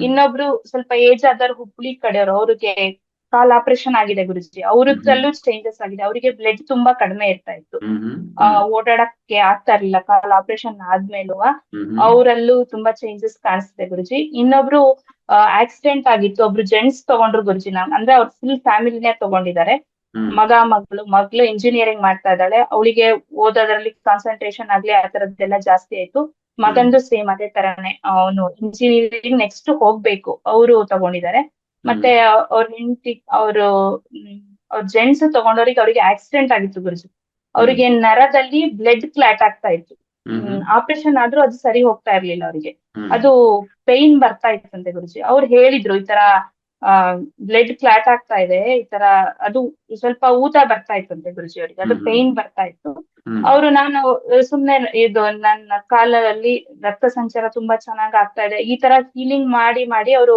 ಇನ್ನೊಬ್ರು ಸ್ವಲ್ಪ ಏಜ್ ಆದವ್ರು ಹುಬ್ಳಿ ಕಡೆಯವರು ಅವ್ರಿಗೆ ಕಾಲ್ ಆಪರೇಷನ್ ಆಗಿದೆ ಗುರುಜಿ. ಅವ್ರದ್ರಲ್ಲೂ ಚೇಂಜಸ್ ಆಗಿದೆ. ಅವರಿಗೆ ಬ್ಲಡ್ ತುಂಬಾ ಕಡಿಮೆ ಇರ್ತಾ ಇತ್ತು. ಓಡಾಡಕ್ಕೆ ಆಗ್ತಾ ಇರ್ಲಿಲ್ಲ. ಕಾಲ್ ಆಪರೇಷನ್ ಆದ್ಮೇಲೂ. ಅವರಲ್ಲೂ ತುಂಬಾ ಚೇಂಜಸ್ ಕಾಣಿಸ್ತಿದೆ ಗುರುಜಿ. ಇನ್ನೊಬ್ರು ಆಕ್ಸಿಡೆಂಟ್ ಆಗಿತ್ತು. ಒಬ್ರು ಜೆಂಟ್ಸ್ ತಗೊಂಡ್ರು ಗುರುಜಿ ನಾನ್ ಅಂದ್ರೆ ಅವ್ರ ಫುಲ್ ಫ್ಯಾಮಿಲಿನೇ ತಗೊಂಡಿದ್ದಾರೆ. ಮಗ ಮಗಳು ಮಗಳು ಇಂಜಿನಿಯರಿಂಗ್ ಮಾಡ್ತಾ ಇದ್ದಾಳೆ. ಅವಳಿಗೆ ಓದೋದ್ರಲ್ಲಿ ಕಾನ್ಸಂಟ್ರೇಷನ್ ಆಗ್ಲಿ ಆ ತರದ್ದೆಲ್ಲ ಜಾಸ್ತಿ ಆಯ್ತು. ಮಗಂದು ಸೇಮ್ ಅದೇ ತರಾನೇ. ಅವನು ಇಂಜಿನಿಯರಿಂಗ್ ನೆಕ್ಸ್ಟ್ ಹೋಗ್ಬೇಕು. ಅವರು ತಗೊಂಡಿದ್ದಾರೆ. ಮತ್ತೆ ಅವ್ರ ಹೆಂಡತಿ ಅವರು ಅವ್ರ ಜೆಂಟ್ಸ್ ತಗೊಂಡವ್ರಿಗೆ ಅವ್ರಿಗೆ ಆಕ್ಸಿಡೆಂಟ್ ಆಗಿತ್ತು ಗುರುಜಿ. ಅವ್ರಿಗೆ ನರದಲ್ಲಿ ಬ್ಲಡ್ ಕ್ಲಾಟ್ ಆಗ್ತಾ ಇತ್ತು. ಆಪರೇಷನ್ ಆದ್ರೂ ಅದು ಸರಿ ಹೋಗ್ತಾ ಇರ್ಲಿಲ್ಲ ಅವ್ರಿಗೆ. ಅದು ಪೇನ್ ಬರ್ತಾ ಇತ್ತಂತೆ ಗುರುಜಿ. ಅವ್ರು ಹೇಳಿದ್ರು ಈ ತರ ಬ್ಲಡ್ ಕ್ಲಾಟ್ ಆಗ್ತಾ ಇದೆ ಈ ತರ ಅದು ಸ್ವಲ್ಪ ಊತ ಬರ್ತಾ ಇತ್ತಂತೆ ಗುರುಜಿ ಅವ್ರಿಗೆ. ಅದು. ಪೇನ್ ಬರ್ತಾ ಇತ್ತು. ಅವರು ನಾನು ಸುಮ್ನೆ ಇದು ನನ್ನ ಕಾಲಲ್ಲಿ ರಕ್ತ ಸಂಚಾರ ತುಂಬಾ ಚೆನ್ನಾಗ್ ಆಗ್ತಾ ಇದೆ. ಈ ತರ ಹೀಲಿಂಗ್ ಮಾಡಿ ಮಾಡಿ ಅವರು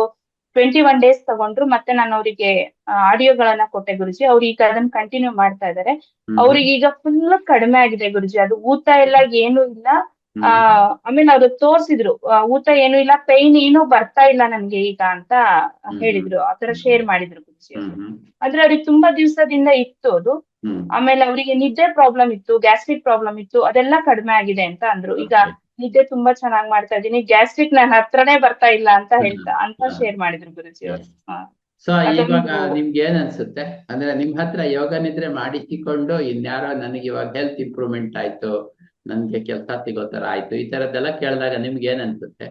ಟ್ವೆಂಟಿ ಒನ್ ಡೇಸ್ ತಗೊಂಡ್ರು ಮತ್ತೆ ನಾನು ಅವರಿಗೆ ಆಡಿಯೋಗಳನ್ನ ಕೊಟ್ಟೆ ಗುರುಜಿ. ಅವ್ರು ಈಗ ಅದನ್ನ ಕಂಟಿನ್ಯೂ ಮಾಡ್ತಾ ಇದ್ದಾರೆ ಹ್ಮ್, ಅವ್ರಿಗೆ ಈಗ ಫುಲ್ ಕಡಿಮೆ ಆಗಿದೆ ಗುರುಜಿ. ಅದು ಊತ ಎಲ್ಲ ಏನು ಇಲ್ಲ. ಆ ಮೀನ್ ಅವ್ರು ತೋರ್ಸಿದ್ರು. ಊತ ಏನು ಇಲ್ಲ. ಪೈನ್ ಏನು ಬರ್ತಾ ಇಲ್ಲ ನನ್ಗೆ ಈಗ ಅಂತ ಹೇಳಿದ್ರು. ಆತರ ಶೇರ್ ಮಾಡಿದ್ರು ಗುರುಜಿ ಆದ್ರೆ ಅವ್ರಿಗೆ ತುಂಬಾ ದಿವಸದಿಂದ ಇತ್ತು ಅದು. ಆಮೇಲೆ ಅವರಿಗೆ ನಿದ್ದೆ ಪ್ರಾಬ್ಲಮ್ ಇತ್ತು ಗ್ಯಾಸ್ಟ್ರಿಕ್ ಪ್ರಾಬ್ಲಮ್ ಇತ್ತು ಅದೆಲ್ಲ ಕಡಿಮೆ ಆಗಿದೆ ಅಂತ ಅಂದ್ರು. ಈಗ. ನಿದ್ದೆ ತುಂಬಾ ಚೆನ್ನಾಗ್ ಮಾಡ್ತಾ ಇದ್ದೀನಿ ಗ್ಯಾಸ್ಟ್ರಿಕ್ ನನ್ನ ಹತ್ರನೇ ಬರ್ತಾ ಇಲ್ಲ ಅಂತ. ಹೇಳ್ತಾ ಅಂತ. ಶೇರ್ ಮಾಡಿದ್ರು ಗುರುಜಿ ಅವರು ಹಾ. ಸೊ ಇವಾಗ ನಿಮ್ಗೆ ಏನ್ ಅನ್ಸುತ್ತೆ ಅಂದ್ರೆ ನಿಮ್ ಹತ್ರ ಯೋಗ ನಿದ್ರೆ ಮಾಡಿಸಿಕೊಂಡು ಇನ್ಯಾರೋ ನನಗೆ ಇವಾಗ ಹೆಲ್ತ್ ಇಂಪ್ರೂವ್ಮೆಂಟ್ ಆಯ್ತು ನನ್ಗೆ ಕೆಲಸ ಸಿಗೋ ತರ ಆಯ್ತು ಈ ತರದ್ದೆಲ್ಲ ಕೇಳಿದಾಗ ನಿಮ್ಗೆ ಏನ್ ಅನ್ಸುತ್ತೆ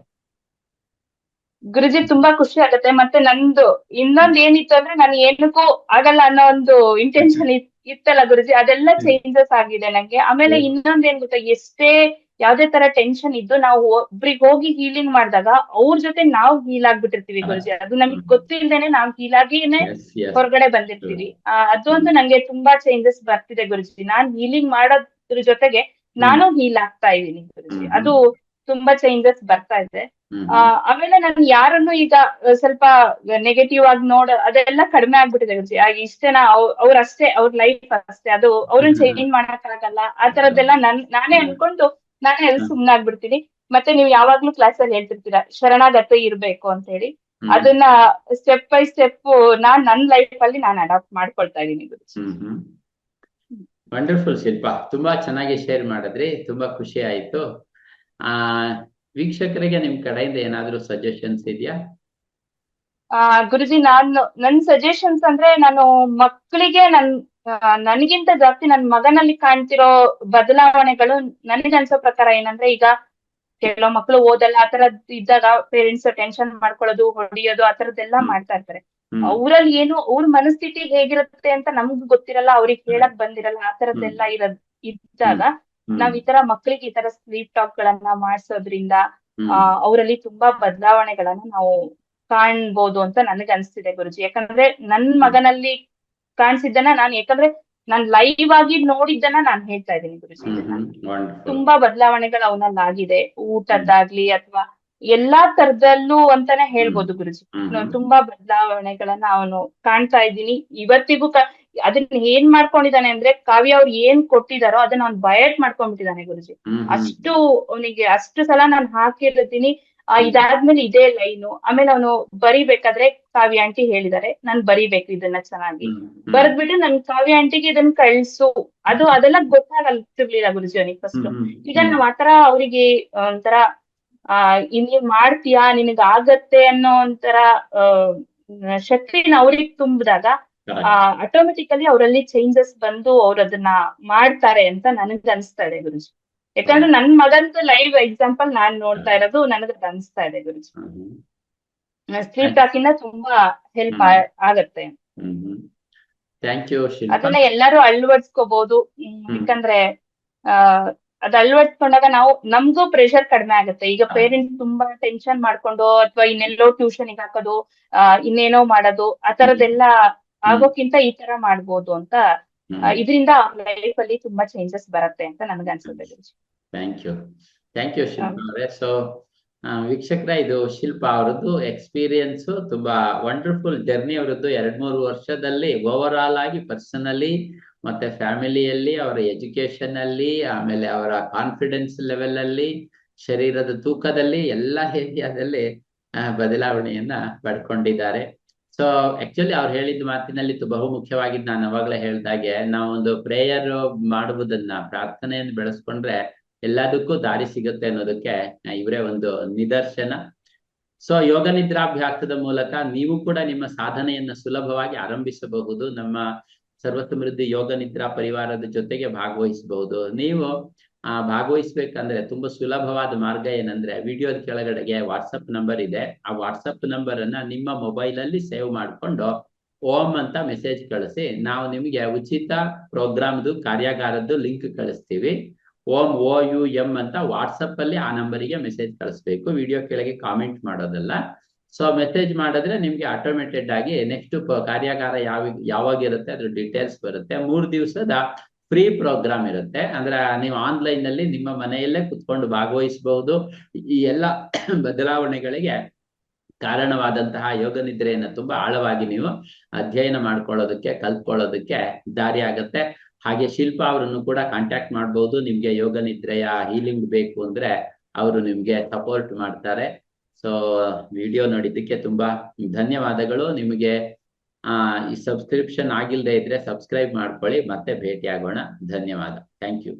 ಗುರುಜಿ ತುಂಬಾ ಖುಷಿ ಆಗುತ್ತೆ ಮತ್ತೆ ನಂದು ಇನ್ನೊಂದ್ ಏನಿತ್ತು ಅಂದ್ರೆ ನಾನು ಏನಕ್ಕೂ ಆಗಲ್ಲ ಅನ್ನೋ ಒಂದು ಇಂಟೆನ್ಷನ್ ಇತ್ತಲ್ಲ ಗುರುಜಿ ಅದೆಲ್ಲ. ಚೇಂಜಸ್ ಆಗಿದೆ ನಂಗೆ ಆಮೇಲೆ. ಇನ್ನೊಂದ್ ಏನ್ ಗೊತ್ತಾ ಎಷ್ಟೇ ಯಾವ್ದೇ ತರ ಟೆನ್ಷನ್ ಇದ್ದು ನಾವು ಒಬ್ರಿಗೆ ಹೋಗಿ ಹೀಲಿಂಗ್ ಮಾಡಿದಾಗ ಅವ್ರ ಜೊತೆ ನಾವು ಹೀಲ್ ಆಗ್ಬಿಟ್ಟಿರ್ತೀವಿ. ಗುರುಜಿ. ಅದು ನಮಗ್ ಗೊತ್ತಿಲ್ಲದೇನೆ ಗೊತ್ತಿಲ್ದೇನೆ ನಾವ್ ಹೀಲ್ ಆಗಿನೇ ಹೊರಗಡೆ ಬಂದಿರ್ತೀವಿ. ಅದೊಂದು ನಂಗೆ ತುಂಬಾ ಚೇಂಜಸ್ ಬರ್ತಿದೆ ಗುರುಜಿ. ನಾನ್ ಹೀಲಿಂಗ್ ಮಾಡೋದ್ರ ಜೊತೆಗೆ ನಾನು ಹೀಲ್ ಆಗ್ತಾ ಇದೀನಿ ಗುರುಜಿ. ಅದು ತುಂಬಾ ಚೇಂಜಸ್ ಬರ್ತಾ ಇದೆ. ಆಮೇಲೆ ನಾನು ಯಾರನ್ನು ಈಗ ಸ್ವಲ್ಪ ನೆಗೆಟಿವ್ ಆಗಿ ನೋಡ ಅದೆಲ್ಲ ಕಡಿಮೆ ಆಗ್ಬಿಟ್ಟಿದೆ ಗುರುಜಿ. ಆಗ ಇಷ್ಟೇನಾ ಅವ್- ಅವ್ರ ಅಷ್ಟೇ ಅವ್ರ ಲೈಫ್ ಅಷ್ಟೇ. ಅದು ಅವ್ರನ್ನ ಚೇಂಜ್ ಮಾಡಕ್ ಆಗಲ್ಲ. ಆ ತರದ್ದೆಲ್ಲ ನನ್ ನಾನೇ. ಅನ್ಕೊಂಡು ನಾನೇ ಹೇಳಿ ಹ್ಮ್. ಸುಮ್ನಾಗ್ಬಿಡ್ತೀನಿ ಮತ್ತೆ ನೀವು ಯಾವಾಗ್ಲೂ ಕ್ಲಾಸ್ ಅಲ್ಲಿ ಹೇಳ್ತಿರ್ತೀರಾ ಶರಣಾಗತ ಇರ್ಬೇಕು ಅಂತ ಹೇಳಿ. ಅದನ್ನ ಸ್ಟೆಪ್ ಬೈ ಸ್ಟೆಪ್ ನಾನ್ ನನ್ ಲೈಫ್ ಅಲ್ಲಿ ನಾನು ಅಡಾಪ್ಟ್ ಮಾಡ್ಕೊಳ್ತಾ ಇದೀನಿ ವಂಡರ್ಫುಲ್ ಶಿಲ್ಪ. ತುಂಬಾ ಚೆನ್ನಾಗಿ ಶೇರ್ ಮಾಡಿದ್ರಿ. ತುಂಬಾ ಖುಷಿ ಆಯ್ತು. ಆ ವೀಕ್ಷಕರಿಗೆ ನಿಮ್ ಕಡೆಯಿಂದ ಏನಾದ್ರೂ ಸಜೆಷನ್ಸ್ ಇದೆಯಾ? ಆ ಗುರುಜಿ ನಾನು ನನ್ ಸಜೆಷನ್ಸ್ ಅಂದ್ರೆ ನಾನು ಮಕ್ಕಳಿಗೆ ನನ್ ನನ್ಗಿಂತ ಜಾಸ್ತಿ ನನ್ ಮಗನಲ್ಲಿ ಕಾಣ್ತಿರೋ ಬದಲಾವಣೆಗಳು ನನಗೆ ಅನ್ಸೋ ಪ್ರಕಾರ ಏನಂದ್ರೆ ಈಗ ಕೆಲವು ಮಕ್ಕಳು ಓದಲ್ಲ ಆ ತರದ್ ಇದ್ದಾಗ ಪೇರೆಂಟ್ಸ್ ಟೆನ್ಷನ್ ಮಾಡ್ಕೊಳ್ಳೋದು ಹೊಡಿಯೋದು ಆ ತರದ್ದೆಲ್ಲ ಮಾಡ್ತಾ ಇರ್ತಾರೆ. ಅವರಲ್ಲಿ ಏನು ಅವ್ರ ಮನಸ್ಥಿತಿ ಹೇಗಿರುತ್ತೆ ಅಂತ ನಮ್ಗ್ ಗೊತ್ತಿರಲ್ಲ ಅವ್ರಿಗೆ ಹೇಳಕ್ ಬಂದಿರಲ್ಲ ಆ ತರದ್ದೆಲ್ಲ ಇರೋದ್ ಇದ್ದಾಗ ನಾವ್ ಈ ತರ ಮಕ್ಕಳಿಗೆ ಈ ತರ ಸ್ಲೀಪ್ ಟಾಕ್ ಗಳನ್ನ ಮಾಡ್ಸೋದ್ರಿಂದ ಅವರಲ್ಲಿ ತುಂಬಾ ಬದಲಾವಣೆಗಳನ್ನ ನಾವು ಕಾಣ್ಬೋದು ಅಂತ ನನಗ್ ಅನ್ಸ್ತಿದೆ ಗುರುಜಿ. ಯಾಕಂದ್ರೆ ನನ್ ಮಗನಲ್ಲಿ ಕಾಣಿಸಿದ್ದನ್ನ ನಾನ್ ಯಾಕಂದ್ರೆ ನಾನ್ ಲೈವ್ ಆಗಿ ನೋಡಿದ್ದನ್ನ ನಾನ್ ಹೇಳ್ತಾ ಇದ್ದೀನಿ ಗುರುಜಿ. ತುಂಬಾ ಬದಲಾವಣೆಗಳು ಅವನಲ್ಲಿ ಆಗಿದೆ ಊಟದ್ದಾಗ್ಲಿ ಅಥವಾ ಎಲ್ಲಾ ತರದಲ್ಲೂ ಅಂತಾನೆ ಹೇಳ್ಬೋದು ಗುರುಜಿ. ನಾನು ತುಂಬಾ ಬದಲಾವಣೆಗಳನ್ನ ಅವನು ಕಾಣ್ತಾ ಇದ್ದೀನಿ. ಇವತ್ತಿಗೂ ಕ- ಅದನ್ನ ಏನ್ ಮಾಡ್ಕೊಂಡಿದ್ದಾನೆ ಅಂದ್ರೆ ಕಾವ್ಯ ಅವ್ರು ಏನ್ ಕೊಟ್ಟಿದಾರೋ ಅದನ್ನ ಅವ್ನು ಬಯಟ್ ಮಾಡ್ಕೊಂಡ್ಬಿಟ್ಟಿದ್ದಾನೆ ಗುರುಜಿ. ಅಷ್ಟು ಅವನಿಗೆ ಅಷ್ಟು ಸಲ ನಾನು ಹಾಕಿರ್ತೀನಿ ಇದಾದ್ಮೇಲೆ ಇದೇ ಲೈನು. ಆಮೇಲೆ ಅವನು ಬರಿಬೇಕಾದ್ರೆ ಕಾವ್ಯ ಆಂಟಿ ಹೇಳಿದಾರೆ ನಾನ್ ಬರಿಬೇಕು ಇದನ್ನ ಚೆನ್ನಾಗಿ. ಬರ್ದ್ಬಿಟ್ಟು ನನ್ ಕಾವ್ಯ ಆಂಟಿಗೆ ಇದನ್ನ ಕಳ್ಸು. ಅದು ಅದೆಲ್ಲ ಗೊತ್ತಾಗಲ್ತಿರ್ಲಿಲ್ಲ ಗುರುಜಿ ಅವನಿಗೆ ಫಸ್ಟ್ ಈಗ ನಾವ್ ಆತರ ಅವ್ರಿಗೆ ಒಂಥರ ಆ ನೀವ್ ನೀನ್ ಮಾಡ್ತೀಯಾ ನಿನಗ್ ಆಗತ್ತೆ ಅನ್ನೋ ಒಂಥರ ಆ ಶಕ್ತಿನ ಅವ್ರಿಗೆ ತುಂಬಿದಾಗ ಆ ಆಟೋಮೆಟಿಕಲಿ ಅವರಲ್ಲಿ ಚೇಂಜಸ್ ಬಂದು ಅವ್ರು ಅದನ್ನ ಮಾಡ್ತಾರೆ ಅಂತ ನನಗ್ ಅನ್ಸ್ತಾ ಇದೆ ಗುರುಜಿ. ಯಾಕಂದ್ರೆ ನನ್ ಮಗಂತ ಲೈವ್ ಎಕ್ಸಾಂಪಲ್ ನಾನ್ ನೋಡ್ತಾ ಇರೋದು ನನಗೆ ಅನ್ಸ್ತಾ ಇದೆ ಗುರುಜಿ. ಸ್ಲೀಪ್ ಟಾಕ್ ಇಂದ ತುಂಬಾ ಹೆಲ್ಪ್. ಆಗತ್ತೆ. ಅದನ್ನ ಎಲ್ಲರೂ ಅಳವಡಿಸ್ಕೋಬಹುದು. ಯಾಕಂದ್ರೆ ಆ ಅದ್ ಅಳವಡಿಸ್ಕೊಂಡಾಗ ನಾವು ನಮ್ಗೂ ಪ್ರೆಷರ್ ಕಡಿಮೆ ಆಗುತ್ತೆ. ಈಗ. ಪೇರೆಂಟ್ಸ್ ತುಂಬಾ ಟೆನ್ಷನ್ ಮಾಡ್ಕೊಂಡು ಅಥವಾ ಇನ್ನೆಲ್ಲೋ ಟ್ಯೂಷನ್ಗೆ ಹಾಕೋದು ಆ ಇನ್ನೇನೋ ಮಾಡೋದು ಆ ತರದೆಲ್ಲ ಆಗೋಕ್ಕಿಂತ ಈ ತರ ಮಾಡ್ಬೋದು ಅಂತ ಇದರಿಂದ ಅವ್ರ ಲೈಫ್ ಅಲ್ಲಿ ತುಂಬಾ ಚೇಂಜಸ್ ಬರುತ್ತೆ ಅಂತ ನನಗೆ ಅನ್ಸುತ್ತೆ thank you thank you Shilpa ಅವರೇ. ಸೊ ವೀಕ್ಷಕರ ಇದು ಶಿಲ್ಪಾ ಅವರದ್ದು ಎಕ್ಸ್ಪೀರಿಯನ್ಸ್ ತುಂಬಾ ವಂಡರ್ಫುಲ್ ಜರ್ನಿ ಅವರದ್ದು. ಎರಡ್ ಮೂರು ವರ್ಷದಲ್ಲಿ ಓವರ್ ಆಲ್ ಆಗಿ ಪರ್ಸನಲಿ ಮತ್ತೆ ಫ್ಯಾಮಿಲಿಯಲ್ಲಿ ಅವರ ಎಜುಕೇಶನ್ ಅಲ್ಲಿ ಆಮೇಲೆ ಅವರ ಕಾನ್ಫಿಡೆನ್ಸ್ ಲೆವೆಲ್ ಅಲ್ಲಿ ಶರೀರದ ತೂಕದಲ್ಲಿ ಎಲ್ಲ ಏರಿಯಾದಲ್ಲಿ ಬದಲಾವಣೆಯನ್ನ ಪಡ್ಕೊಂಡಿದ್ದಾರೆ. ಸೊ ಆಕ್ಚುಲಿ ಅವ್ರು ಹೇಳಿದ ಮಾತಿನಲ್ಲಿ ಬಹು ಮುಖ್ಯವಾಗಿದ್ದು ನಾನು ಅವಾಗಲೇ ಹೇಳ್ದಾಗೆ ನಾವೊಂದು ಪ್ರೇಯರ್ ಮಾಡುವುದನ್ನ ಪ್ರಾರ್ಥನೆಯನ್ನು ಬೆಳೆಸ್ಕೊಂಡ್ರೆ ಎಲ್ಲದಕ್ಕೂ ದಾರಿ ಸಿಗುತ್ತೆ ಅನ್ನೋದಕ್ಕೆ ಇವರೇ ಒಂದು ನಿದರ್ಶನ. ಸೊ ಯೋಗ ನಿದ್ರಾಭ್ಯಾಸದ ಮೂಲಕ ನೀವು ಕೂಡ ನಿಮ್ಮ ಸಾಧನೆಯನ್ನ ಸುಲಭವಾಗಿ ಆರಂಭಿಸಬಹುದು. ನಮ್ಮ ಸರ್ವಸಮೃದ್ಧಿ ಯೋಗ ನಿದ್ರಾ ಪರಿವಾರದ ಜೊತೆಗೆ ಭಾಗವಹಿಸಬಹುದು. ನೀವು ಆ ಭಾಗವಹಿಸ್ಬೇಕಂದ್ರೆ ತುಂಬಾ ಸುಲಭವಾದ ಮಾರ್ಗ ಏನಂದ್ರೆ ವಿಡಿಯೋದ ಕೆಳಗಡೆಗೆ ವಾಟ್ಸಪ್ ನಂಬರ್ ಇದೆ. ಆ ವಾಟ್ಸಪ್ ನಂಬರ್ ಅನ್ನ ನಿಮ್ಮ ಮೊಬೈಲ್ ಅಲ್ಲಿ ಸೇವ್ ಮಾಡ್ಕೊಂಡು ಓಂ ಅಂತ ಮೆಸೇಜ್ ಕಳಿಸಿ. ನಾವು ನಿಮಗೆ ಉಚಿತ ಪ್ರೋಗ್ರಾಮ್ದು, ಕಾರ್ಯಾಗಾರದ್ದು ಲಿಂಕ್ ಕಳಿಸ್ತೀವಿ. ಓಂ, ಓ, ಯು, ಎಂ ಅಂತ ವಾಟ್ಸಪ್ ಅಲ್ಲಿ ಆ ನಂಬರಿಗೆ ಮೆಸೇಜ್ ಕಳಿಸ್ಬೇಕು. ವಿಡಿಯೋ ಕೆಳಗೆ ಕಾಮೆಂಟ್ ಮಾಡೋದಲ್ಲ. ಸೊ ಮೆಸೇಜ್ ಮಾಡಿದ್ರೆ ನಿಮ್ಗೆ ಆಟೋಮೇಟೆಡ್ ಆಗಿ ನೆಕ್ಸ್ಟ್ ಕಾರ್ಯಾಗಾರ ಯಾವ ಯಾವಾಗಿರುತ್ತೆ ಅದ್ರ ಡೀಟೇಲ್ಸ್ ಬರುತ್ತೆ. ಮೂರು ದಿವಸದ ಫ್ರೀ ಪ್ರೋಗ್ರಾಮ್ ಇರುತ್ತೆ. ಅಂದ್ರೆ ನೀವು ಆನ್ಲೈನ್ನಲ್ಲಿ ನಿಮ್ಮ ಮನೆಯಲ್ಲೇ ಕುತ್ಕೊಂಡು ಭಾಗವಹಿಸಬಹುದು ಈ ಎಲ್ಲ ಬದಲಾವಣೆಗಳಿಗೆ ಕಾರಣವಾದಂತಹ ಯೋಗ ನಿದ್ರೆಯನ್ನು ತುಂಬಾ ಆಳವಾಗಿ ನೀವು ಅಧ್ಯಯನ ಮಾಡ್ಕೊಳ್ಳೋದಕ್ಕೆ, ಕಲ್ತ್ಕೊಳ್ಳೋದಕ್ಕೆ ದಾರಿ ಆಗತ್ತೆ. ಹಾಗೆ ಶಿಲ್ಪ ಅವರನ್ನು ಕೂಡ ಕಾಂಟ್ಯಾಕ್ಟ್ ಮಾಡಬಹುದು ನಿಮ್ಗೆ ಯೋಗ ನಿದ್ರೆಯ ಹೀಲಿಂಗ್ ಬೇಕು ಅಂದ್ರೆ ಅವರು ನಿಮ್ಗೆ ಸಪೋರ್ಟ್ ಮಾಡ್ತಾರೆ. ಸೊ ವಿಡಿಯೋ ನೋಡಿದ್ದಕ್ಕೆ ತುಂಬಾ ಧನ್ಯವಾದಗಳು. ನಿಮಗೆ ಈ ಸಬ್ಸ್ಕ್ರಿಪ್ಷನ್ ಆಗಿಲ್ಲದೆ ಇದ್ರೆ ಸಬ್ಸ್ಕ್ರೈಬ್ ಮಾಡ್ಕೊಳ್ಳಿ ಮತ್ತೆ ಭೇಟಿ ಆಗೋಣ ಧನ್ಯವಾದ. Thank you